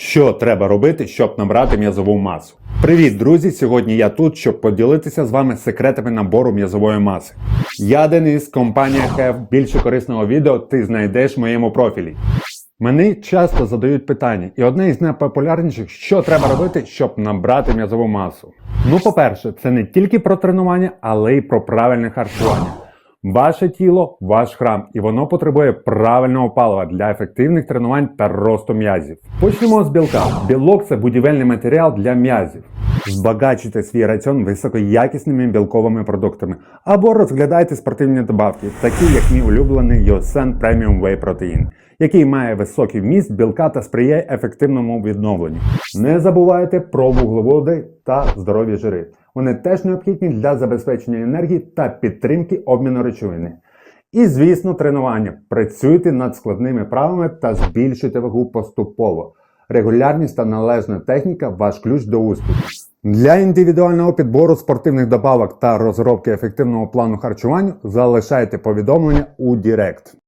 Що треба робити, щоб набрати м'язову масу? Привіт, друзі! Сьогодні я тут, щоб поділитися з вами секретами набору м'язової маси. Я Денис, компанія HEV. Більше корисного відео ти знайдеш в моєму профілі. Мені часто задають питання, і одне із найпопулярніших, що треба робити, щоб набрати м'язову масу. Ну, по-перше, це не тільки про тренування, але й про правильне харчування. Ваше тіло ваш храм, і воно потребує правильного палива для ефективних тренувань та росту м'язів. Почнемо з білка. Білок це будівельний матеріал для м'язів. Збагачуйте свій раціон високоякісними білковими продуктами або розглядайте спортивні добавки, такі як мій улюблений Yosen Premium Whey Protein, який має високий вміст білка та сприяє ефективному відновленню. Не забувайте про вуглеводи та здорові жири. Вони теж необхідні для забезпечення енергії та підтримки обміну речовини. І, звісно, тренування. Працюйте над складними правами та збільшуйте вагу поступово. Регулярність та належна техніка ваш ключ до успіху. Для індивідуального підбору спортивних добавок та розробки ефективного плану харчування залишайте повідомлення у Директ.